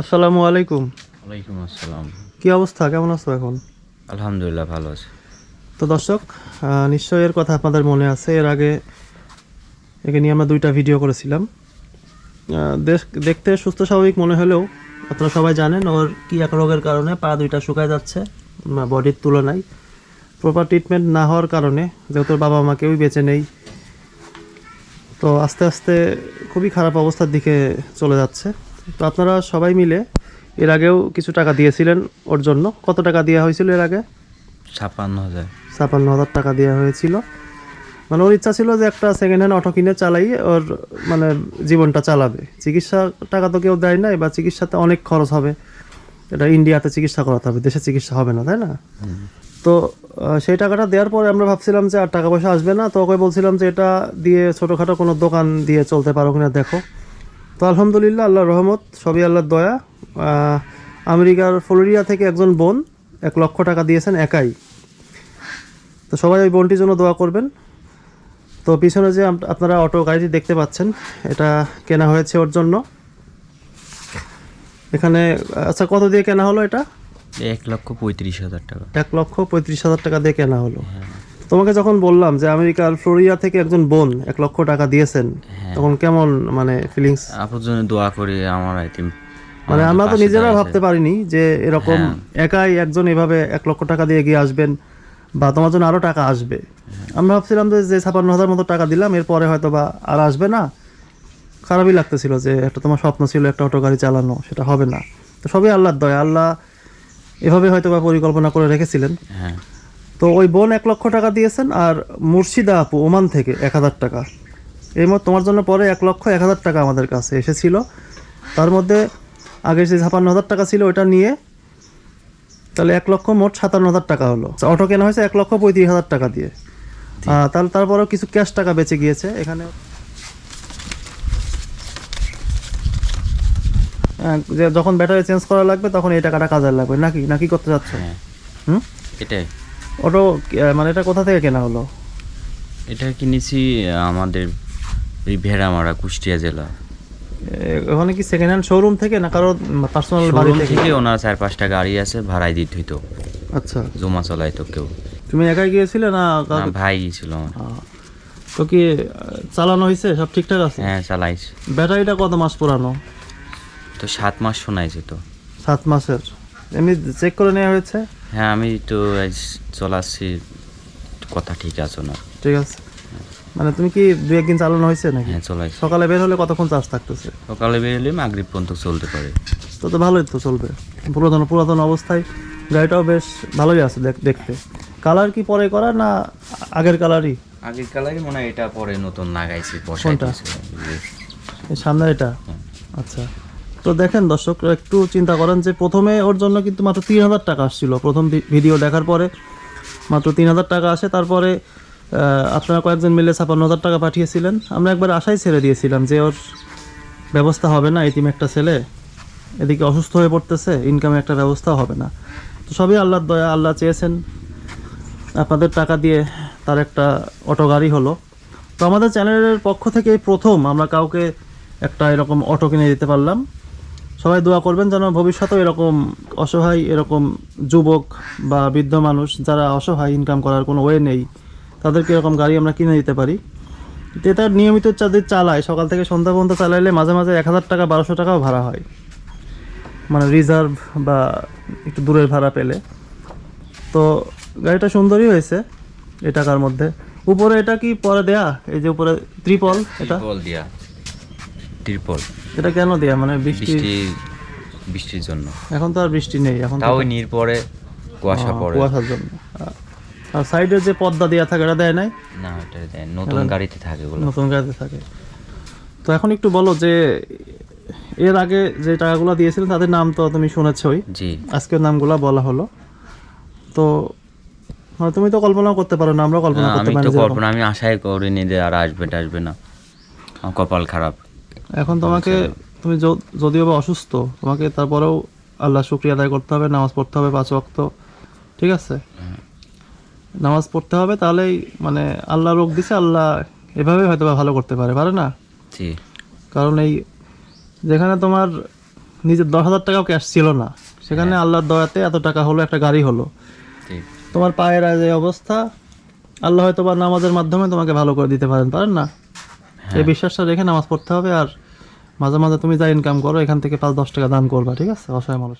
আসসালামু আলাইকুম। ওয়ালাইকুম আসসালাম। কি অবস্থা? কেমন আছো এখন? আলহামদুলিল্লাহ ভালো আছে। তো দর্শক নিশ্চয়ই এর কথা আপনাদের মনে আছে। এর আগে একে নিয়ে আমরা দুইটা ভিডিও করেছিলাম। দেখতে সুস্থ স্বাভাবিক মনে হলেও আপনারা সবাই জানেন ওর কি এক রোগের কারণে পা দুইটা শুকায় যাচ্ছে বডির তুলনায়। প্রপার ট্রিটমেন্ট না হওয়ার কারণে যেহেতু বাবা মা কেউই বেঁচে নেই তো আস্তে আস্তে খুবই খারাপ অবস্থার দিকে চলে যাচ্ছে। তো আপনারা সবাই মিলে এর আগেও কিছু টাকা দিয়েছিলেন ওর জন্য। কত টাকা দেওয়া হয়েছিল এর আগে? ছাপ্পান্ন হাজার। ছাপান্ন হাজার টাকা দেওয়া হয়েছিল। মানে ওর ইচ্ছা ছিল যে একটা সেকেন্ড হ্যান্ড অটো কিনে চালাই ওর মানে জীবনটা চালাবে। চিকিৎসা টাকা তো কেউ দেয় না বা চিকিৎসাতে অনেক খরচ হবে। এটা ইন্ডিয়াতে চিকিৎসা করাতে হবে দেশে চিকিৎসা হবে না তাই না? তো সেই টাকাটা দেওয়ার পরে আমরা ভাবছিলাম যে আর টাকা পয়সা আসবে না তো ওকে বলছিলাম যে এটা দিয়ে ছোটোখাটো কোনো দোকান দিয়ে চলতে পারো কিনা দেখো। তো আলহামদুলিল্লাহ আল্লাহর রহমত সবই আল্লাহর দয়া। আমেরিকার ফ্লোরিডা থেকে একজন বোন এক লক্ষ টাকা দিয়েছেন একাই। তো সবাই ওই বোনটির জন্য দোয়া করবেন। তো পিছনে যে আপনারা অটো গাড়িটি দেখতে পাচ্ছেন এটা কেনা হয়েছে ওর জন্য। এখানে আচ্ছা কত দিয়ে কেনা হলো এটা? এক লক্ষ পঁয়ত্রিশ হাজার টাকা। এক লক্ষ পঁয়ত্রিশ হাজার টাকা দিয়ে কেনা হলো। তোমাকে যখন বললাম যে আমেরিকার ফ্লোরিডা থেকে একজন বোন এক লক্ষ টাকা দিয়েছেন তখন কেমন মানে ফিলিংস আপুর জন্য দোয়া করি আমার আইটেম মানে আমরা তো নিজেরা ভাবতে পারিনি যে এরকম হ্যাঁ। একাই একজন এভাবে এক লক্ষ টাকা দিয়ে এগিয়ে আসবেন বা তোমার জন্য আরও টাকা আসবে। আমরা ভাবছিলাম যে যে ছাপান্ন হাজার মতো টাকা দিলাম এরপরে হয়তো বা আর আসবে না। খারাপই লাগতেছিল যে একটা তোমার স্বপ্ন ছিল একটা অটো গাড়ি চালানো সেটা হবে না। তো সবই আল্লাহর দয়া। আল্লাহ এভাবে হয়তো বা পরিকল্পনা করে রেখেছিলেন। হ্যাঁ। তো ওই বোন এক লক্ষ টাকা দিয়েছেন আর মুর্শিদা আপু ওমান থেকে এক হাজার টাকা। এই মত তোমার জন্য পরে এক লক্ষ এক হাজার টাকা আমাদের কাছে এসেছিল। তার মধ্যে আগে যে ছাপান্ন হাজার টাকা ছিল ওটা নিয়ে তাহলে এক লক্ষ মোট সাতান্ন হাজার টাকা হলো। অটো কেনা হয়েছে এক লক্ষ পঁয়ত্রিশ হাজার টাকা দিয়ে। তাহলে তারপরেও কিছু ক্যাশ টাকা বেঁচে গিয়েছে। এখানে আহ, যে যখন ব্যাটারি চেঞ্জ করা লাগবে তখন এই টাকাটা কাজে লাগবে। নাকি? নাকি করতে যাচ্ছ হ্যাঁ। হুম? এটাই। অটো মানে এটা কোথা থেকে কেনা হলো? এটা কিনেছি আমাদের এই ভেড়ামারা কুষ্টিয়া জেলা। ওখানে কি সেকেন্ড হ্যান্ড শোরুম থেকে না কারও পার্সোনাল বাড়ি থেকে? ওনার চার পাঁচটা গাড়ি আছে ভাড়াই দিতে হইতো। আচ্ছা। জমা চলাই তো কেউ। তুমি একাই গিয়েছিলে না ভাই ছিল আমার। তো কি চালানো হয়েছে সব ঠিকঠাক আছে? হ্যাঁ চালাইছে। ব্যাটারিটা কত মাস পুরানো? তো সাত মাস শোনাইছে তো। সাত মাসের? এমনি চেক করে নেওয়া হয়েছে? হ্যাঁ আমি তো আজ চলাচ্ছি কথা ঠিক আছে না। ঠিক আছে। মানে তুমি কি দু একদিন চালানো হয়েছে নাকি? হ্যাঁ চলাইছি সকালে বের হলে কতক্ষণ চার্জ থাকতেছে? সকালে বেরোলে মাগরিব পর্যন্ত চলতে পারে। তো তো ভালোই তো চলবে। পুরাতন পুরাতন অবস্থায় গাড়িটাও বেশ ভালোই আছে দেখ- দেখতে। কালার কি পরে করা না আগের কালারই আগের কালারই মনে হয় এটা পরে নতুন লাগাইছি কোনটা? সামনে এটা? আচ্ছা। তো দেখেন দর্শক একটু চিন্তা করেন যে প্রথমে ওর জন্য কিন্তু মাত্র তিন হাজার টাকা আসছিল। প্রথম ভিডিও দেখার পরে মাত্র তিন হাজার টাকা আসে। তারপরে আপনারা কয়েকজন মিলে ছাপান্ন হাজার টাকা পাঠিয়েছিলেন। আমরা একবার আশাই ছেড়ে দিয়েছিলাম যে ওর ব্যবস্থা হবে না, এতিম একটা ছেলে। এদিকে অসুস্থ হয়ে পড়তেছে ইনকামে একটা ব্যবস্থা হবে না। তো সবই আল্লাহর দয়া, আল্লাহ চেয়েছেন। আপনাদের টাকা দিয়ে তার একটা অটো গাড়ি হলো। তো আমাদের চ্যানেলের পক্ষ থেকে প্রথম আমরা কাউকে একটা এরকম অটো কিনে দিতে পারলাম। সবাই দোয়া করবেন যেন ভবিষ্যতেও এরকম অসহায়, এরকম যুবক বা বৃদ্ধ মানুষ যারা অসহায় ইনকাম করার কোনো ওয়ে নেই, তাদেরকে এরকম গাড়ি আমরা কিনে দিতে পারি। এটা নিয়মিত যাদের চালায়, সকাল থেকে সন্ধ্যা পর্যন্ত চালাইলে মাঝে মাঝে এক হাজার টাকা, বারোশো টাকাও ভাড়া হয়। মানে রিজার্ভ বা একটু দূরের ভাড়া পেলে। তো গাড়িটা সুন্দরই হয়েছে এ টাকার মধ্যে। উপরে এটা কি পরে দেয়া? এই যে উপরে ত্রিপল, এটা? ত্রিপল এটা কেন দেয়া? মানে বৃষ্টি বৃষ্টি বৃষ্টির জন্য। এখন তো আর বৃষ্টি নেই এখন তাও নির পরে কুয়াশা পড়ে কুয়াশার জন্য। আর সাইডে যে পর্দা দেয়া থাকে এটা দেয় নাই? না ওটা দেয় নতুন গাড়িতে থাকে ওগুলো নতুন গাড়িতে থাকে। তো এখন একটু বলো যে এর আগে যে টাকাগুলো দিয়েছিলেন তাদের নাম তো তুমি শুনেছই জি। আজকের নামগুলো বলা হলো। তো মানে তুমি তো কল্পনাও করতে পারো না আমরা কল্পনা করতে আমি পারি তো না যে এরকম। কল্পনা আমি আশাই করিনি যে আর আসবে আসবে না কপাল খারাপ। এখন তোমাকে তুমি যদিও বা অসুস্থ তোমাকে তারপরেও আল্লাহ শুক্রিয়া আদায় করতে হবে নামাজ পড়তে হবে পাঁচ ওয়াক্ত ঠিক আছে? নামাজ পড়তে হবে তাহলেই মানে আল্লাহ রোগ দিছে আল্লাহ এভাবে হয়তো বা ভালো করতে পারে পারে না? কারণ এই যেখানে তোমার নিজের দশ হাজার টাকাও ক্যাশ ছিল না সেখানে আল্লাহর দয়াতে এত টাকা হলো একটা গাড়ি হলো। তোমার পায়ের যে অবস্থা আল্লাহ হয়তো বা নামাজের মাধ্যমে তোমাকে ভালো করে দিতে পারেন পারেন না? এই বিশ্বাসটা রেখে নামাজ পড়তে হবে আর মাঝে মাঝে তুমি যা ইনকাম করো এখান থেকে পাঁচ দশ টাকা দান করবা ঠিক আছে? অসহায় মানুষ।